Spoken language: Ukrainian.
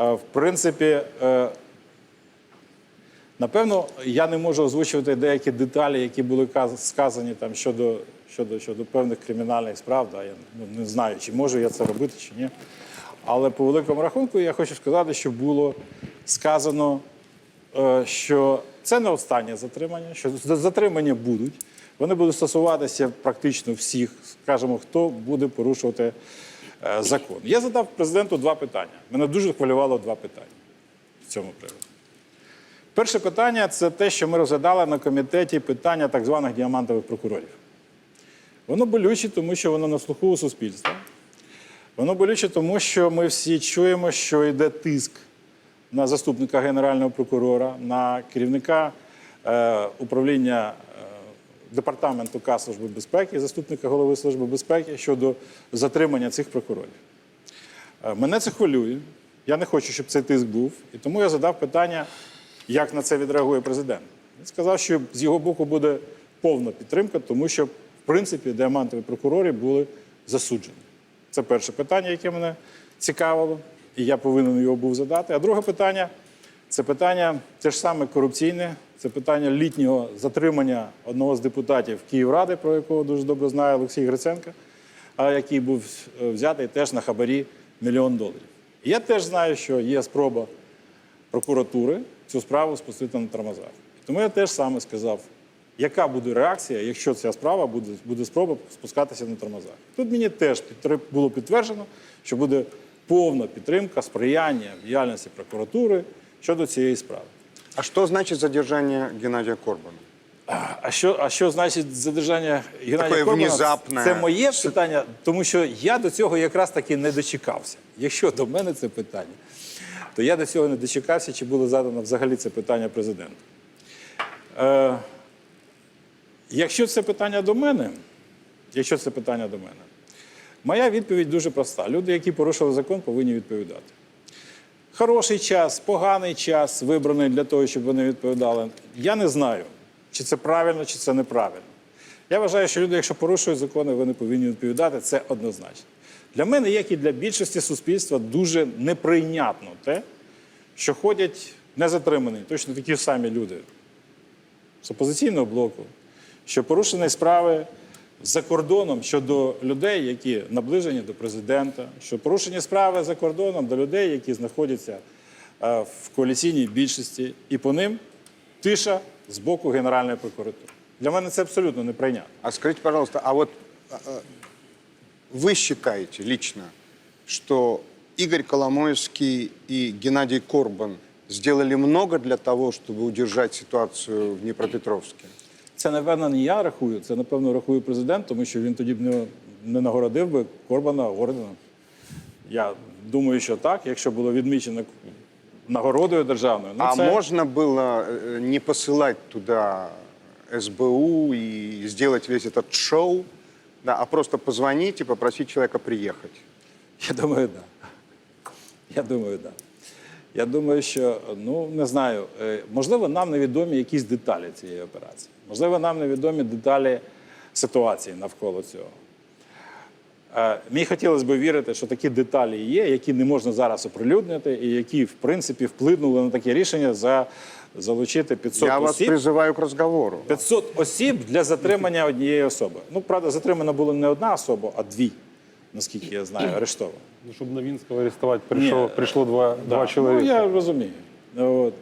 Е, В принципі, е, напевно, я не можу озвучувати деякі деталі, які були сказані там щодо, щодо, щодо певних кримінальних справ. Да, я ну, не знаю, чи можу я це робити, чи ні. Але по великому рахунку я хочу сказати, що було сказано, е, що це не останнє затримання, що затримання будуть. Вони будуть стосуватися практично всіх, скажімо, хто буде порушувати закон. Я задав президенту два питання. Мене дуже хвилювало два питання в цьому приводу. Перше питання це те, що ми розглядали на комітеті питання так званих діамантових прокурорів. Воно болюче, тому що воно на слуху у суспільства. Воно болюче, тому що ми всі чуємо, що йде тиск на заступника генерального прокурора, на керівника е, управління е, департаменту К Служби безпеки, заступника голови Служби безпеки щодо затримання цих прокурорів. Е, Мене це хвилює. Я не хочу, щоб цей тиск був. І тому я задав питання, як на це відреагує президент. Він сказав, що з його боку буде повна підтримка, тому що, в принципі, діамантові прокурори були засуджені. Це перше питання, яке мене цікавило, і я повинен його був задати. А друге питання це питання те ж саме корупційне, це питання літнього затримання одного з депутатів Київради, про якого дуже добре знає Олексій Гриценко, який був е, взятий теж на хабарі мільйон доларів. Я теж знаю, що є спроба прокуратури цю справу спустити на тормозах. Тому я теж саме сказав, яка буде реакція, якщо ця справа буде, буде спроба спускатися на тормозах. Тут мені теж було підтверджено, що буде повна підтримка, сприяння діяльності прокуратури щодо цієї справи. А что значит задержание Геннадия Корбана? А що, а що значить задержання Геннадія Таке Корбана? внезапне. Це моє питання, тому що я до цього якраз таки не дочекався. Якщо до мене це питання, то я до цього не дочекався, чи було задано взагалі це питання президенту. Е, якщо це питання до мене, якщо це питання до мене, моя відповідь дуже проста. Люди, які порушили закон, повинні відповідати. Хороший час, поганий час вибраний для того, щоб вони відповідали. Я не знаю, чи це правильно, чи це неправильно. Я вважаю, що люди, якщо порушують закони, вони повинні відповідати. Це однозначно. Для мене, як і для більшості суспільства, дуже неприйнятно те, що ходять незатримані, точно такі самі люди з опозиційного блоку, що порушені справи за кордоном щодо людей, які наближені до президента, що порушені справи за кордоном до людей, які знаходяться е, в коаліційній більшості, і по ним тиша з боку Генеральної прокуратури. Для мене це абсолютно неприйнятно. А скажите, пожалуйста, а вот а, а, вы считаете лично, что Игорь Коломойский и Геннадий Корбан сделали много для того, чтобы удержать ситуацию в Днепропетровске? Це, напевно, не я рахую, це, напевно, рахує президент, тому що він тоді б не, не нагородив би Корбана орденом. Я думаю, що так, якщо було відмічено нагородою державною. Ну, а це... можно было э, не посылать туда СБУ и сделать весь этот шоу, да, а просто позвонить и попросить человека приехать? Я думаю, так. Да. Я думаю, так. Да. Я думаю, що ну не знаю, е, можливо, нам невідомі якісь деталі цієї операції. Можливо, нам невідомі деталі ситуації навколо цього. Е, Мені хотілося б вірити, що такі деталі є, які не можна зараз оприлюднити, і які, в принципі, вплинули на таке рішення за залучити 500 Я вас осіб. призываю к разговору. 500 осіб для затримання однієї особи. Ну, правда, затримана була не одна особа, а дві, наскільки я знаю, арештовано. Ну, на вінського арестувати прийшло пришло два, Да. два чоловіка. Ну, я розумію. От.